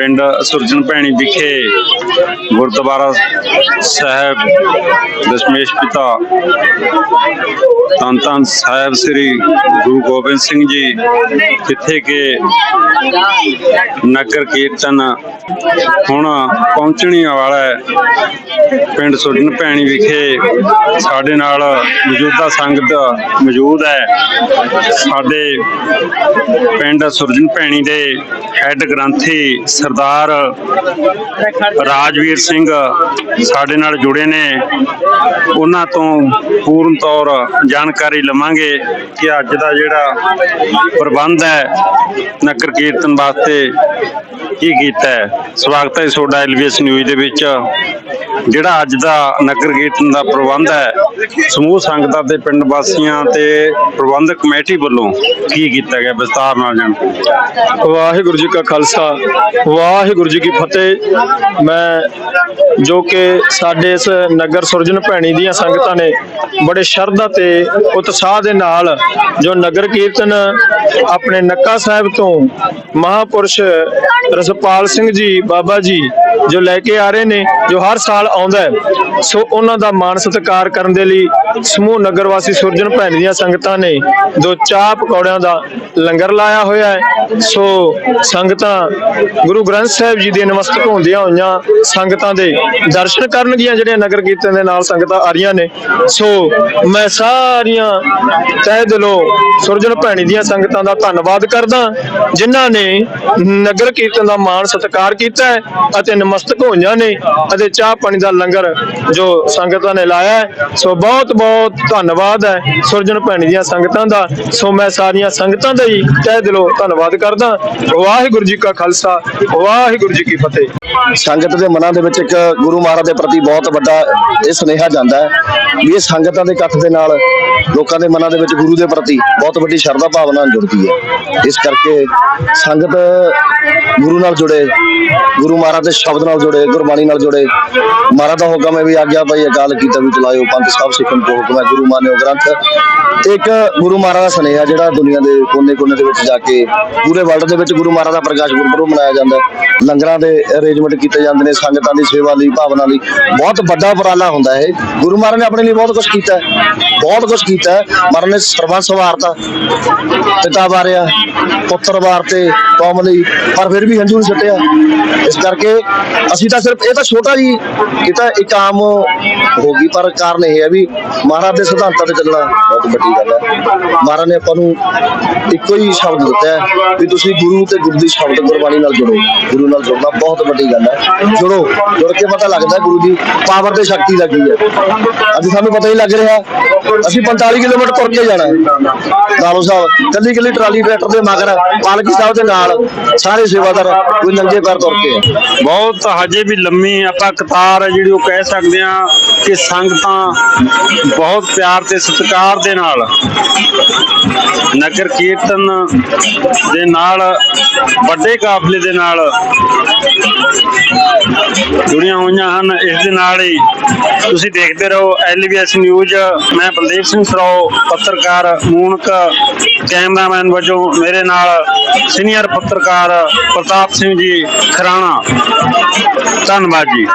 ਪਿੰਡ ਸੁਰਜਨ ਭੈਣੀ ਵਿਖੇ ਗੁਰਦੁਆਰਾ ਸਾਹਿਬ ਦਸ਼ਮੇਸ਼ ਪਿਤਾ ਧੰਨ ਧੰਨ ਸਾਹਿਬ ਸ੍ਰੀ ਗੁਰੂ ਗੋਬਿੰਦ ਸਿੰਘ ਜੀ, ਜਿੱਥੇ ਕਿ ਨਗਰ ਕੀਰਤਨ ਹੁਣ ਪਹੁੰਚਣੀ ਵਾਲਾ ਹੈ। ਪਿੰਡ ਸੁਰਜਨ ਭੈਣੀ ਵਿਖੇ ਸਾਡੇ ਨਾਲ ਮੌਜੂਦਾ ਸੰਗਤ ਮੌਜੂਦ ਹੈ। ਸਾਡੇ ਪਿੰਡ ਸੁਰਜਨ ਭੈਣੀ ਦੇ ਹੈੱਡ ਗ੍ਰੰਥੀ ਸਰਦਾਰ ਰਾਜਵੀਰ ਸਿੰਘ ਸਾਡੇ ਨਾਲ ਜੁੜੇ ਨੇ। ਉਹਨਾਂ ਤੋਂ ਪੂਰਨ ਤੌਰ ਜਾਣਕਾਰੀ ਲਵਾਂਗੇ ਕਿ ਅੱਜ ਦਾ ਜਿਹੜਾ ਪ੍ਰਬੰਧ ਹੈ, ਨਗਰ ਕੀਰਤਨ ਵਾਸਤੇ ਕੀ ਕੀਤਾ ਹੈ। ਸਵਾਗਤ ਹੈ ਤੁਹਾਡਾ ਐਲਵੀਐਸ ਨਿਊਜ਼ ਦੇ ਵਿੱਚ। ਜਿਹੜਾ ਅੱਜ ਦਾ ਨਗਰ ਕੀਰਤਨ ਦਾ ਪ੍ਰਬੰਧ ਹੈ, ਸਮੂਹ ਸੰਗਤਾਂ ਤੇ ਪਿੰਡ ਵਾਸੀਆਂ ਤੇ ਪ੍ਰਬੰਧਕ ਕਮੇਟੀ ਵੱਲੋਂ ਕੀ ਕੀਤਾ ਗਿਆ? ਵਿਸਤਾਰ ਨਾਲ ਜਾਣਕਾਰੀ ਵਾਹਿਗੁਰੂ ਜੀ ਕਾ ਖਾਲਸਾ, ਵਾਹਿਗੁਰੂ ਜੀ ਕੀ ਫਤਿਹ। ਮੈਂ, ਜੋ ਕਿ ਸਾਡੇ ਇਸ ਨਗਰ ਸੁਰਜਨ ਭੈਣੀ ਦੀਆਂ ਸੰਗਤਾਂ ਨੇ, ਬੜੇ ਸ਼ਰਧਾ ਤੇ ਉਤਸ਼ਾਹ ਦੇ ਨਾਲ ਜੋ ਨਗਰ ਕੀਰਤਨ ਆਪਣੇ ਨੱਕਾ ਸਾਹਿਬ ਤੋਂ ਮਹਾਪੁਰਸ਼ ਰਸਪਾਲ ਸਿੰਘ ਜੀ, ਬਾਬਾ ਜੀ ਜੋ ਲੈ ਕੇ ਆ ਰਹੇ ਨੇ, ਜੋ ਹਰ ਸਾਲ ਆਉਂਦਾ ਹੈ, ਸੋ ਉਹਨਾਂ ਦਾ ਮਾਣ ਸਤਿਕਾਰ ਕਰਨ ਦੇ ਲਈ ਸਮੂਹ ਨਗਰ ਵਾਸੀ ਸੁਰਜਨ ਭੈਣੀ ਦੀਆਂ ਸੰਗਤਾਂ ਨੇ ਜੋ ਚਾਹ ਪਕੌੜਿਆਂ ਦਾ ਲੰਗਰ ਲਾਇਆ ਹੋਇਆ ਹੈ। ਸੋ ਸੰਗਤਾਂ ਗੁਰੂ ਗ੍ਰੰਥ ਸਾਹਿਬ ਜੀ ਦੇ ਨਮਸਤਕ ਹੁੰਦੀਆਂ ਹੋਈਆਂ ਸੰਗਤਾਂ ਦੇ ਦਰਸ਼ਨ ਕਰਨਗੀਆਂ, ਜਿਹੜੀਆਂ ਨਗਰ ਕੀਰਤਨ ਦੇ ਨਾਲ ਸੰਗਤਾਂ ਆ ਰਹੀਆਂ ਨੇ। ਸੋ ਮੈਂ ਸਾਰੀਆਂ ਤਹਿ ਦਿਲੋਂ ਸੁਰਜਨ ਭੈਣੀ ਦੀਆਂ ਸੰਗਤਾਂ ਦਾ ਧੰਨਵਾਦ ਕਰਦਾ, ਜਿਨ੍ਹਾਂ ਨੇ ਨਗਰ ਕੀਰਤਨ ਦਾ ਮਾਣ ਸਤਿਕਾਰ ਕੀਤਾ ਅਤੇ ਨਮਸਤਕ ਹੋਈਆਂ ਨੇ ਅਤੇ ਚਾਹ ਪਾਣੀ ਦਾ ਲੰਗਰ ਜੋ ਸੰਗਤਾਂ ਨੇ ਲਾਇਆ ਸੋ ਬਹੁਤ ਬਹੁਤ ਧੰਨਵਾਦ ਹੈ ਸੁਰਜਨ ਭੈਣੀ ਦੀਆਂ ਸੰਗਤਾਂ ਦਾ। ਸੋ ਮੈਂ ਸਾਰੀਆਂ ਸੰਗਤਾਂ ਦਾ ਹੀ ਤਹਿ ਦਿਲੋਂ ਧੰਨਵਾਦ ਕਰਦਾ। ਵਾਹਿਗੁਰੂ ਜੀ ਕਾ ਖਾਲਸਾ, ਵਾਹਿਗੁਰੂ ਜੀ ਕੀ ਫਤਿਹ। ਸੰਗਤ ਦੇ ਮਨਾਂ ਦੇ ਵਿੱਚ ਇੱਕ ਗੁਰੂ ਮਹਾਰਾਜ ਦੇ ਪ੍ਰਤੀ ਬਹੁਤ ਵੱਡਾ ਇਹ ਸੁਨੇਹਾ ਜਾਂਦਾ ਹੈ ਵੀ ਇਹ ਸੰਗਤਾਂ ਦੇ ਇਕੱਠ ਦੇ ਨਾਲ ਲੋਕਾਂ ਦੇ ਮਨਾਂ ਦੇ ਵਿੱਚ ਗੁਰੂ ਦੇ ਪ੍ਰਤੀ ਬਹੁਤ ਵੱਡੀ ਸ਼ਰਧਾ ਭਾਵਨਾ ਜੁੜਦੀ ਹੈ। ਇਸ ਕਰਕੇ ਸੰਗਤ ਗੁਰੂ ਨਾਲ ਜੁੜੇ, ਗੁਰੂ ਮਹਾਰਾਜ ਦੇ ਸ਼ਬਦ ਨਾਲ ਜੁੜੇ, ਗੁਰਬਾਣੀ ਨਾਲ ਜੁੜੇ। ਮਹਾਰਾਜ ਦਾ ਹੁਕਮ ਹੈ ਵੀ ਆਗਿਆ ਭਾਈ ਅਕਾਲ ਕੀਤਾ ਵੀ ਚਲਾਇਓ, ਪੰਥ ਸਭ ਸਿੱਖਣ ਕੋ ਹੁਕਮ ਹੈ, ਗੁਰੂ ਮਾਨਿਓ ਗ੍ਰੰਥ। ਤੇ ਇੱਕ ਗੁਰੂ ਮਹਾਰਾਜ ਦਾ ਸੁਨੇਹਾ ਜਿਹੜਾ ਦੁਨੀਆ ਦੇ ਕੋਨੇ-ਕੋਨੇ ਦੇ ਵਿੱਚ ਜਾ ਕੇ, ਪੂਰੇ ਵਰਲਡ ਦੇ ਵਿੱਚ ਗੁਰੂ ਮਹਾਰਾਜ ਦਾ ਪ੍ਰਕਾਸ਼ ਗੁਰਪੁਰਬ ਮਨਾਇਆ ਜਾਂਦਾ ਲੰਗਰਾਂ ਦੇ ਅਰੇਂਜਮੈਂਟ ਕੀਤੇ ਜਾਂਦੇ ਨੇ, ਸੰਗਤਾਂ ਦੀ ਸੇਵਾ ਲਈ, ਭਾਵਨਾ ਲਈ। ਬਹੁਤ ਵੱਡਾ ਉਪਰਾਲਾ ਹੁੰਦਾ ਹੈ ਗੁਰੂ ਮਹਾਰਾਜ ਨੇ ਆਪਣੇ ਲਈ ਬਹੁਤ ਕੁਝ ਕੀਤਾ ਬਹੁਤ ਕੁਝ ਕੀਤਾ ਹੈ ਮਹਾਰਾਜ ਨੇ ਸਰਬੰਸ ਵਾਰਤਾ, ਪਿਤਾ ਵਾਰਿਆ, ਪੁੱਤਰ ਵਾਰਤੇ, ਕੌਮ ਲਈ, ਪਰ ਫਿਰ ਵੀ ਹੰਝੂ ਨਹੀਂ ਛੱਟਿਆ ਇਸ ਕਰਕੇ ਅਸੀਂ ਤਾਂ ਸਿਰਫ, ਇਹ ਤਾਂ ਛੋਟਾ ਜੀ ਇਹ ਤਾਂ ਇੱਕ ਆਮ ਹੋ ਗਈ, ਪਰ ਕਾਰਨ ਇਹ ਹੈ ਵੀ ਮਹਾਰਾਜ ਦੇ ਸਿਧਾਂਤਾਂ ਤੇ ਚੱਲਣਾ ਬਹੁਤ ਵੱਡੀ ਗੱਲ ਹੈ। ਮਹਾਰਾਜ ਨੇ ਆਪਾਂ ਨੂੰ ਇੱਕੋ ਹੀ ਸ਼ਬਦ ਦਿੱਤਾ ਹੈ ਵੀ ਤੁਸੀਂ ਗੁਰੂ ਤੇ ਗੁਰੂ ਦੀ ਸ਼ਬਦ ਗੁਰਬਾਣੀ ਨਾਲ ਜੁੜੋ, ਗੁਰੂ ਨਾਲ ਜੁੜਨਾ ਬਹੁਤ ਵੱਡੀ ਗੱਲ ਹੈ। ਜੁੜੋ, ਜੁੜ ਕੇ ਪਤਾ ਲੱਗਦਾ ਗੁਰੂ ਦੀ ਪਾਵਰ ਤੇ ਸ਼ਕਤੀ ਲੱਗੀ ਹੈ। ਅੱਜ ਸਾਨੂੰ ਪਤਾ ਹੀ ਲੱਗ ਰਿਹਾ, ਅਸੀਂ 45 ਕਿਲੋਮੀਟਰ ਤੁਰ ਕੇ ਜਾਣਾ ਲਾਲੋ ਸਾਹਿਬ, ਕੱਲੀ ਕੱਲੀ ਟਰਾਲੀ ਟਰੈਕਟਰ ਦੇ ਮਗਰ ਪਾਲਕੀ ਸਾਹਿਬ ਦੇ ਨਾਲ ਸਾਰੇ ਸੇਵਾਦਾਰ ਕੋਈ ਨੰਗੇ ਪੈਰ ਤੁਰ ਕੇ ਬਹੁਤ ਹਜੇ ਵੀ ਲੰਮੀ ਆਪਾਂ ਕਤਾਰ ਹੈ ਜਿਹੜੀ ਉਹ ਕਹਿ ਸਕਦੇ ਆ ਕਿ ਸੰਗਤਾਂ ਬਹੁਤ ਪਿਆਰ ਤੇ ਸਤਿਕਾਰ ਦੇ ਨਾਲ ਨਗਰ ਕੀਰਤਨ ਦੇ ਨਾਲ ਵੱਡੇ ਕਾਫਲੇ ਦੇ ਨਾਲ ਜੁੜੀਆਂ ਹੋਈਆਂ ਹਨ, ਇਸ ਦੇ ਨਾਲ ਹੀ ਤੁਸੀਂ ਦੇਖਦੇ ਰਹੋ ਐਲਵੀਐਸ ਨਿਊਜ਼। ਮੈਂ ਬਲਦੇਵ ਸਿੰਘ ਸਰੋ ਪੱਤਰਕਾਰ, ਮੂਨਕ, ਕੈਮਰਾਮੈਨ ਵਜੋਂ ਮੇਰੇ ਨਾਲ ਸੀਨੀਅਰ ਪੱਤਰਕਾਰ ਪ੍ਰਤਾਪ ਸਿੰਘ ਜੀ ਖਰਾਣਾ। ਧੰਨਵਾਦ ਜੀ।